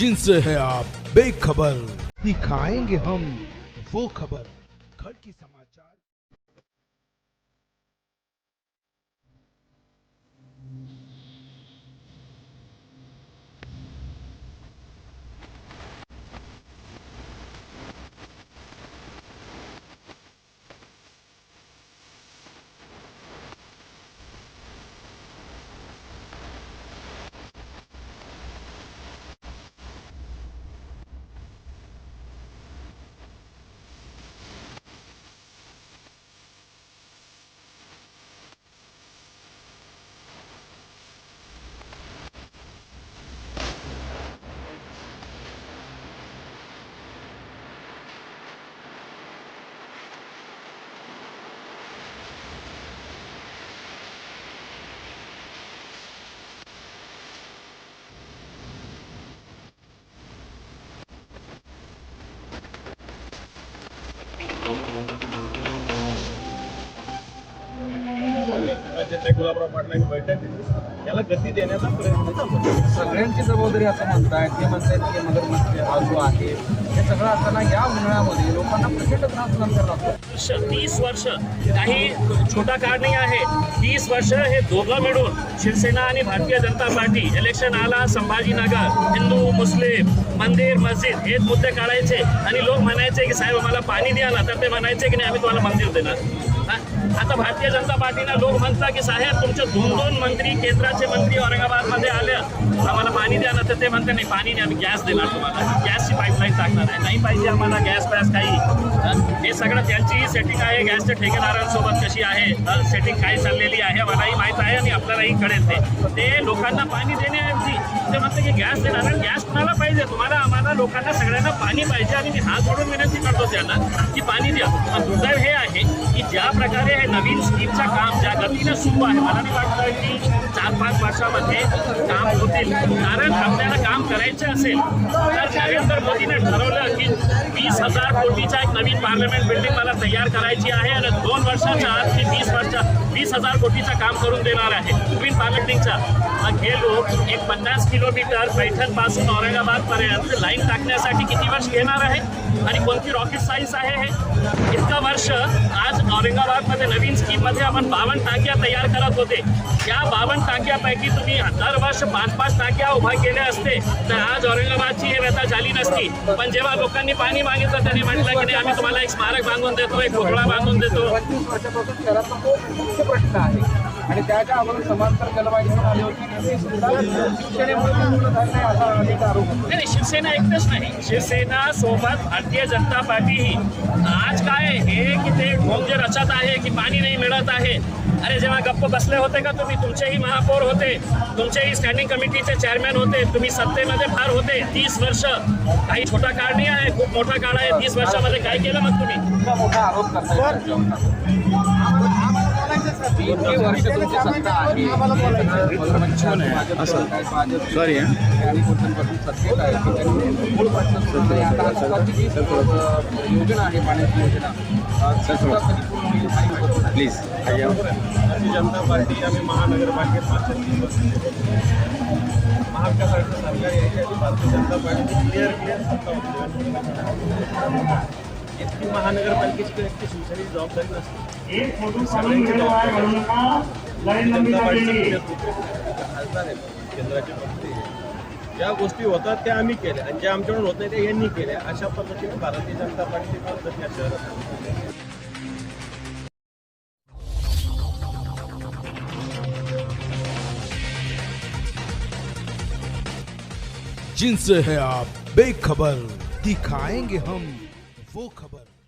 जिनसे। है आप। बेखबर। दिखाएंगे हम वो खबर। घर की समाज Thank you. राज्यातल्या गुलाबराव पाटलांनी बैठक घेतली. याला गती देण्याचा प्रयत्न चालू आहे. सगळ्यांची जबाबदारी असं म्हणतायत ते म्हणतायत की नगरमध्ये हा जो आहे हे सगळं असताना या उन्हाळ्यामध्ये लोकांना प्रचंड त्रास लागतो वर्ष तीस वर्ष काही छोटा काळ नाही आहे तीस वर्ष हे दोघं मिळून शिवसेना आणि भारतीय जनता पार्टी इलेक्शन आला संभाजीनगर हिंदू मुस्लिम मंदिर मस्जिद हेच मुद्दे काढायचे आणि लोक म्हणायचे की साहेब आम्हाला पाणी द्या ना तर ते म्हणायचे की नाही आम्ही तुम्हाला मंदिर देणार हा? आता भारतीय जनता पार्टीला लोक म्हणतात की साहेब तुमचे दोन दोन मंत्री केंद्राचे मंत्री औरंगाबादमध्ये आले आम्हाला पाणी द्या ना. तर ते म्हणते नाही पाणी नाही आम्ही गॅस देणार तुम्हाला. गॅसची पाईपलाईन टाकणार आहे. नाही पाहिजे आम्हाला गॅस पॅस काही. हे? सगळं त्यांचीही सेटिंग आहे. गॅसच्या ठेकेदारांसोबत कशी आहे? सेटिंग काय चाललेली आहे? मलाही माहीत आहे आणि आपल्यालाही कळेल ते. ते लोकांना पाणी देण्याऐवजी ते म्हणते की गॅस देणार. आणि गॅस कुणाला पाहिजे? तुम्हाला आम्हाला लोकांना सगळ्यांना पाणी पाहिजे आणि मी हात जोडून विनंती करतो त्यांना की पाणी द्या. पण दुर्दैव हे आहे की ज्या प्रकारे हे नवीन स्कीमचं काम ज्या गतीनं सुरू आहे मला नाही वाटतं की चार पाच वर्षामध्ये काम होतील. कारण आपल्याला काम करायचं असेल तर नरेंद्र मोदीने ठरवलं की वीस हजार कोटीच्या एक नवीन पार्लमेंट बिल्डिंग मला तयार करायची आहे आणि दोन वर्षाच्या आत मी वीस वर्ष वीस हजार कोटीचं काम करून देणार आहे. नवीन पार्लमेंटिंगचा मग हे लोक एक पन्नास किलोमीटर पैठणपासून औरंगाबाद पर्यंत लाईन टाकण्यासाठी किती वर्ष घेणार आहे आणि कोणती रॉकेट सायन्स आहे हे? इतकं वर्ष आज औरंगाबादमध्ये नवीन स्कीममध्ये आपण बावन्न टाक्या तयार करत होते. या बावन्न टाक्यापैकी तुम्ही दरवर्ष पाच पाच टाक्या उभा केल्या असते तर आज औरंगाबादची ही व्यथा झाली नसती. पण जेव्हा लोकांनी पाणी मागितलं त्यांनी म्हटलं की नाही आम्ही तुम्हाला एक स्मारक बांधून देतो एक पुतळा बांधून देतो. प्रश्न आहे आणि त्याच्या अगोदर समांतर आली होती शिवसेनेमुळे शिवसेना एकटंच नाही. शिवसेना सोबत भारतीय जनता पार्टीही आज काय हे की ते ढोंग जे रचत आहे की पाणी नाही मिळत आहे? अरे जेव्हा गप्प बसले होते का तुम्ही? तुमचेही महापौर होते तुमचेही स्टँडिंग कमिटीचे चेअरमॅन होते तुम्ही सत्तेमध्ये फार होते तीस वर्ष. काही छोटा काळ नाही आहे खूप मोठा काळ आहे तीस वर्षामध्ये काय केलं मग तुम्ही? इतका वर्ष तुमची सत्ता आहे. सॉरी आणि कुठूनपासून सत्तेत आहे की त्यांनी मूळ आता जी योजना आहे पाण्याची योजना प्लीज भारतीय जनता पार्टी आम्ही महानगरपालिकेत मागच्या तीन वर्ष महाविकास आघाडीचं सरकार यायच्या आधी भारतीय जनता पार्टीची क्लिअर क्लिअर सत्ता होती इतकी महानगरपालिकेची इतकी शिवसेनेची जबाबदारी नसते सगळ्यांची जबाबदारी. भारतीय जनता पार्टीचं नेतृत्व खासदार आहे केंद्राचे मंत्री ज्या गोष्टी होतात त्या आम्ही केल्या. आणि ज्या आमच्याकडून होत नाही त्या यांनी केल्या. अशा पद्धतीने भारतीय जनता पार्टीची पद्धत या शहरात जिनसे है आप बेखबर दिखाएँगे हम वो खबर।